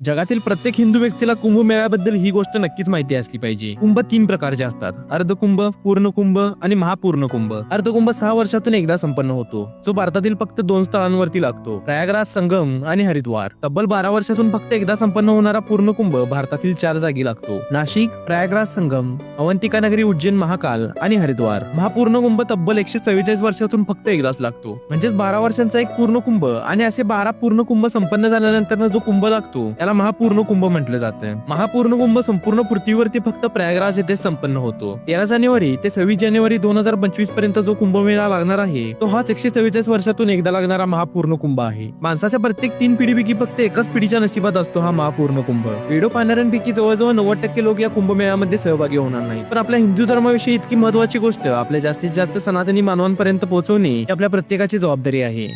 जगातील प्रत्येक हिंदू व्यक्तीला कुंभमेळ्याबद्दल ही गोष्ट नक्कीच माहिती असली पाहिजे. कुंभ तीन प्रकारचे असतात. अर्धकुंभ पूर्ण कुंभ आणि महापूर्ण कुंभ अर्धकुंभ सहा वर्षातून एकदा संपन्न होतो. जो भारतातील फक्त दोन स्थळांवरती लागतो. प्रयागराज संगम आणि हरिद्वार. तब्बल बारा वर्षातून फक्त एकदा संपन्न होणारा पूर्ण कुंभ भारतातील चार जागी लागतो. नाशिक प्रयागराज संगम अवंतिका नगरी उज्जैन महाकाल आणि हरिद्वार. महापूर्ण कुंभ तब्बल एकशे चव्वेचाळीस वर्षातून फक्त एकदाच लागतो. म्हणजेच बारा वर्षांचा एक पूर्ण कुंभ आणि असे बारा पूर्ण कुंभ संपन्न झाल्यानंतर जो कुंभ लागतो त्याला महापूर्ण कुंभ म्हटलं जातं महापूर्ण कुंभ संपूर्ण पृथ्वीवरती फक्त प्रयागराज येथे संपन्न होतो. तेरा जानेवारी ते सव्वीस जानेवारी दोन हजार पंचवीसपर्यंत जो कुंभमेळा लागणार आहे तो हाच एकशे चव्वेचाळीस वर्षातून एकदा लागणारा महापूर्ण कुंभ आहे. माणसाच्या प्रत्येक तीन पिढीपैकी फक्त एकाच पिढीच्या नशिबात असतो हा महापूर्ण कुंभ. व्हिडिओ पाहणाऱ्यांपैकी जवळजवळ नव्वद टक्के लोक या कुंभमेळ्यामध्ये सहभागी होणार नाही पण आपल्या हिंदू धर्माविषयी इतकी महत्वाची गोष्ट आपल्या जास्तीत जास्त सनातनी मानवांपर्यंत पोहोचवणे ही आपल्या प्रत्येकाची जबाबदारी आहे.